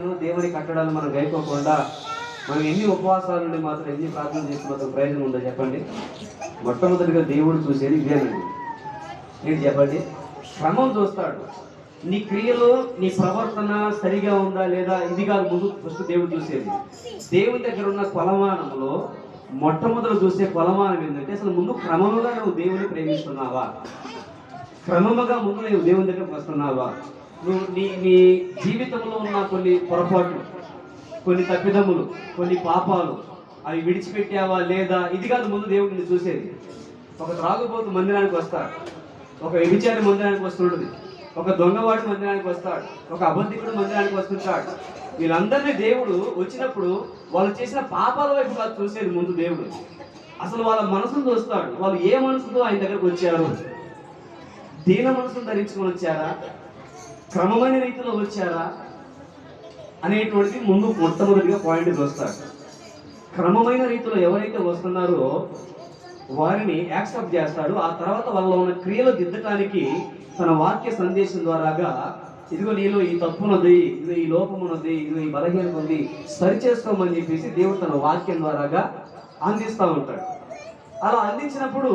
దేవుడి కట్టడాలు మనం గైపోకుండా మనం ఎన్ని ఉపవాసాల నుండి మాత్రం ఎన్ని ప్రార్థన చేసి మాత్రం ప్రయోజనం ఉందో చెప్పండి. మొట్టమొదటిగా దేవుడు చూసేది ఇదేనండి ఏంటి చెప్పండి? క్రమం చూస్తాడు. నీ క్రియలో నీ ప్రవర్తన సరిగా ఉందా లేదా ఇది కాదు ముందు ఫస్ట్ దేవుడు చూసేది. దేవుని దగ్గర ఉన్న కొలమానంలో మొట్టమొదటి చూసే కొలమానం ఏంటంటే అసలు ముందు క్రమముగా నువ్వు దేవుని ప్రేమిస్తున్నావా? క్రమముగా ముందు నువ్వు దేవుని దగ్గరకు వస్తున్నావా? నువ్వు నీ నీ జీవితంలో ఉన్న కొన్ని పొరపాట్లు కొన్ని తప్పిదములు కొన్ని పాపాలు అవి విడిచిపెట్టావా లేదా? ఇది కాదు ముందు దేవుడిని చూసేది. ఒక త్రాగుబోతు మందిరానికి వస్తాడు. ఒక వ్యభిచారి మందిరానికి వస్తుంటుంది. ఒక దొంగవాడు మందిరానికి వస్తాడు. ఒక అబద్ధికుడు మందిరానికి వస్తుంటాడు. వీళ్ళందరినీ దేవుడు వచ్చినప్పుడు వాళ్ళు చేసిన పాపాల వైపు కాదు చూసేది ముందు దేవుడు. అసలు వాళ్ళ మనసును చూస్తాడు. వాళ్ళు ఏ మనసుతో ఆయన దగ్గరకు వచ్చారు? దీన మనసును ధరించుకొని వచ్చారా? క్రమమైన రీతిలో వచ్చారా అనేటువంటిది ముందు మొట్టమొదటిగా పాయింట్ చూస్తారు క్రమమైన రీతిలో ఎవరైతే వస్తున్నారో వారిని యాక్సెప్ట్ చేస్తాడు. ఆ తర్వాత వాళ్ళలో ఉన్న క్రియలు దిద్దటానికి తన వాక్య సందేశం ద్వారాగా ఇదిగో నీలో ఈ తప్పున్నది ఇదిగో ఈ లోపం ఉన్నది ఇదిగో ఈ బలహీనత ఉంది సరి చేసుకోమని చెప్పేసి దేవుడు తన వాక్యం ద్వారాగా అందిస్తూ ఉంటాడు. అలా అందించినప్పుడు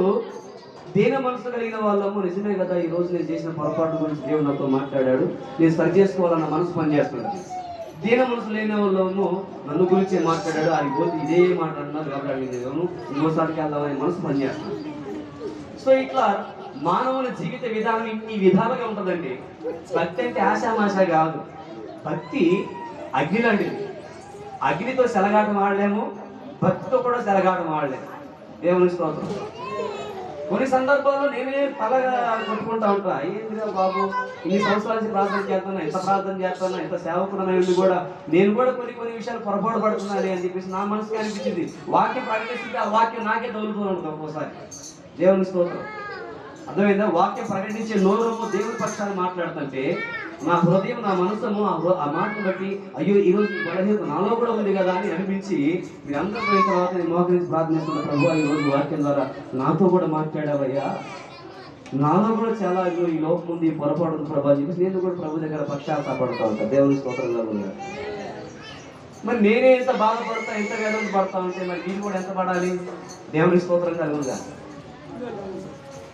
దీన మనసు కలిగిన వాళ్ళము నిజమే కదా? ఈ రోజు నేను చేసిన పొరపాటు గురించి దేవుడు నాతో మాట్లాడాడు. నేను సరి చేసుకోవాలన్న మనసు పనిచేస్తున్నాడు దీన మనసు లేని వాళ్ళము నన్ను గురించి మాట్లాడాడు. ఆయన పోతే ఇదే మాట అన్నారు కాబట్టి నేను ఇంకోసారికి వెళ్దామని మనసు పనిచేస్తున్నాడు సో ఇట్లా మానవుల జీవిత విధానం ఇన్ని విధాలుగా ఉంటుందండి. భక్తి అంటే ఆశామాష కాదు. భక్తి అగ్ని లాంటిది. అగ్నితో సెలగాటం ఆడలేము. భక్తితో కూడా సెలగాటం ఆడలేము. దేవుని స్తోత్రం. కొన్ని సందర్భాల్లో నేనే పలగా కొట్టుకుంటా ఉంటా. ఏంటిరా బాబు? ఇన్ని సంవత్సరాల నుంచి ప్రార్థన చేస్తున్నా ఎంత ప్రార్థన చేస్తున్నా ఎంత సేవకుడనైంది కూడా నేను కూడా కొన్ని కొన్ని విషయాలు పొరపాటు పడుతున్నాను అని చెప్పేసి నా మనసుకి అనిపించింది. వాక్యం ప్రకటిస్తుంటే ఆ వాక్యం నాకే తగులుతూ ఉంటుంది ఒక్కోసారి. దేవుని స్తోత్రం. అర్థమైందా? వాక్యం ప్రకటించే నోరు దేవుని పక్షాన్ని మాట్లాడుతుంటే నా హృదయం నా మనసును ఆ మాటను బట్టి అయ్యో ఈరోజు ఈ బలహీనత నాలో కూడా ఉంది కదా అని అనిపించి మీరందరూ పోయిన తర్వాత నేను మోకరించి ప్రార్థిస్తున్న ప్రభు ఈ రోజు వాక్యం ద్వారా నాతో కూడా మాట్లాడావయ్యా. నాలో కూడా చాలా అయ్యో ఈ లోపం ఉంది పొరపాటు ఉంది ప్రభా అని చెప్పేసి నేను కూడా ప్రభు దగ్గర పక్షాత్తాపడతా ఉంటా. దేవుని స్తోత్రంగా ఉన్నా మరి నేనే ఎంత బాధపడతా ఎంత వేదన పడతా ఉంటే మరి మీరు కూడా ఎంత పడాలి? దేవుని స్తోత్రం కలుగుగా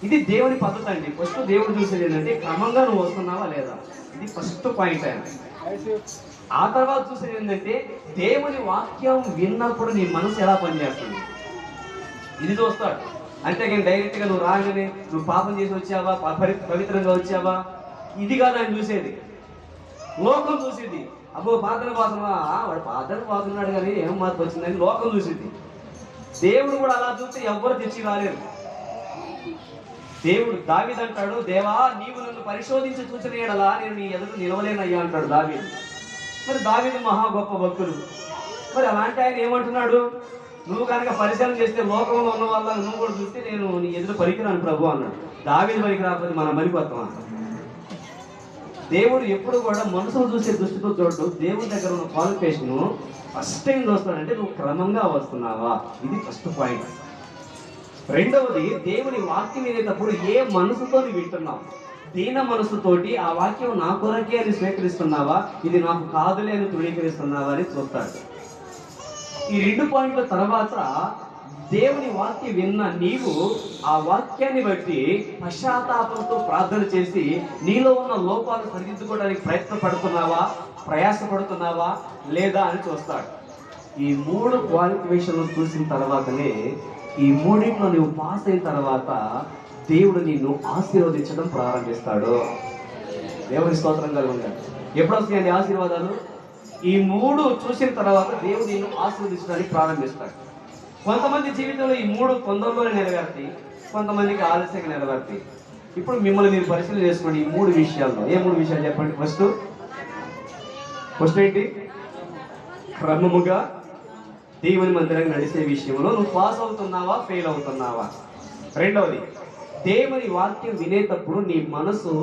ఇది దేవుని పద్ధతి అండి. ఫస్ట్ దేవుడు చూసేది ఏంటంటే క్రమంగా నువ్వు వస్తున్నావా లేదా? ఇది ఫస్ట్ పాయింట్ ఆయన ఆ తర్వాత చూసేది ఏంటంటే దేవుని వాక్యం విన్నప్పుడు నీ మనసు ఎలా పనిచేస్తుంది? ఇది చూస్తాడు. అంతేకాని డైరెక్ట్గా నువ్వు రాగానే నువ్వు పాపం చేసి వచ్చావా? పరి- పవిత్రంగా వచ్చావా? ఇది కాదు ఆయన చూసేది. లోకం చూసేది. అబ్బో పాత్ర పాత్రమా వాడు పాత్ర పాతున్నాడు కానీ ఏం మార్పు వచ్చిందని? లోకం చూసేది. దేవుడు కూడా అలా చూస్తే ఎవ్వరు తెచ్చి రాలేరు. దేవుడు దావిదంటాడు అంటాడు దేవా నీవు నన్ను పరిశోధించి చూసిన ఎడలా నేను నీ ఎదురు నిలవలేనయ్యా అంటాడు దావి మరి దావీదు మహా గొప్ప భక్తుడు. మరి అలాంటి ఆయన ఏమంటున్నాడు? నువ్వు కనుక పరిశీలన చేస్తే లోకంలో ఉన్న వాళ్ళ నువ్వు కూడా చూస్తే నేను నీ ఎదురు పనికిరాను ప్రభు అన్నాడు. దావీదు పనికి రాకపోతే మనం పనికొత్తాం అంట దేవుడు ఎప్పుడు కూడా మనుషులు చూసే దృష్టితో చూడడు. దేవుడి దగ్గర ఉన్న క్వాలిఫికేషన్ ఫస్ట్ టైం చూస్తాడంటే నువ్వు క్రమంగా వస్తున్నావా? ఇది ఫస్ట్ పాయింట్ రెండవది దేవుని వాక్యం వినేటప్పుడు ఏ మనసుతో వింటున్నావు? దీన మనసుతోటి ఆ వాక్యం నా కొరకే అని స్వీకరిస్తున్నావా? ఇది నాకు కాదులే అని తృణీకరిస్తున్నావా అని చూస్తాడు. ఈ రెండు పాయింట్ల తర్వాత దేవుని వాక్యం విన్న నీవు ఆ వాక్యాన్ని బట్టి పశ్చాత్తాపంతో ప్రార్థన చేసి నీలో ఉన్న లోపాలు సరిదిద్దుకోవడానికి ప్రయత్నపడుతున్నావా? ప్రయాసపడుతున్నావా? లేదా అని చూస్తాడు. ఈ మూడు క్వాలిఫికేషన్లు చూసిన తర్వాతనే ఈ మూడింట్లో నువ్వు పాస్ అయిన తర్వాత దేవుడు నిన్ను ఆశీర్వదించడం ప్రారంభిస్తాడు. దేవుని స్తోత్రం కలుగుతాడు ఎప్పుడు వస్తాయండి ఆశీర్వాదాలు? ఈ మూడు చూసిన తర్వాత దేవుడు నిన్ను ఆశీర్వదించడానికి ప్రారంభిస్తాడు. కొంతమంది జీవితంలో ఈ మూడు తొందరలోనే నెరవేరుతాయి. కొంతమందికి ఆలస్యంగా నెరవేరుతాయి. ఇప్పుడు మిమ్మల్ని మీరు పరిశీలన చేసుకోండి ఈ మూడు విషయాల్లో. ఏ మూడు విషయాలు చెప్పండి? ఫస్ట్ ఫస్ట్ ఏంటి? క్రమముగా దేవుని మందిరంగా నడిచే విషయంలో నువ్వు పాస్ అవుతున్నావా ఫెయిల్ అవుతున్నావా? రెండవది దేవుని వాక్యం వినేటప్పుడు నీ మనసు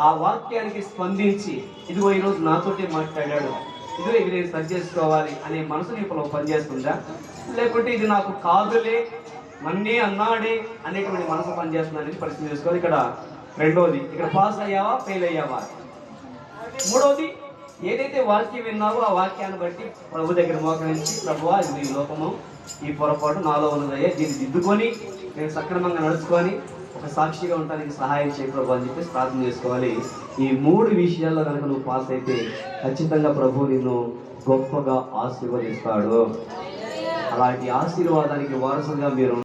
ఆ వాక్యానికి స్పందించి ఇదిగో ఈరోజు నాతోటి మాట్లాడాడు ఇదిగో ఇవి నేను సరి చేసుకోవాలి అనే మనసు నీ ఇప్పుడు పనిచేస్తుందా? లేకుంటే ఇది నాకు కాదులే మన్నే అన్నాడే అనేటువంటి మనసు పనిచేస్తుంది అనేది పరిస్థితి చేసుకోవాలి ఇక్కడ రెండవది ఇక్కడ పాస్ అయ్యావా ఫెయిల్ అయ్యావా? మూడవది ఏదైతే వాక్యం విన్నావో ఆ వాక్యాన్ని బట్టి ప్రభు దగ్గర మోకరించి ప్రభు అది ఈ లోపము ఈ పొరపాటు నాలో ఉన్నదయ్యా దీన్ని దిద్దుకొని నేను సక్రమంగా నడుచుకొని ఒక సాక్షిగా ఉండడానికి సహాయం చేయ ప్రభు అని చెప్పేసి ప్రార్థన చేసుకోవాలి. ఈ మూడు విషయాల్లో కనుక నువ్వు పాస్ అయితే ఖచ్చితంగా ప్రభు నిన్ను గొప్పగా ఆశీర్వదిస్తాడు. అలాంటి ఆశీర్వాదానికి వారసుగా మీరు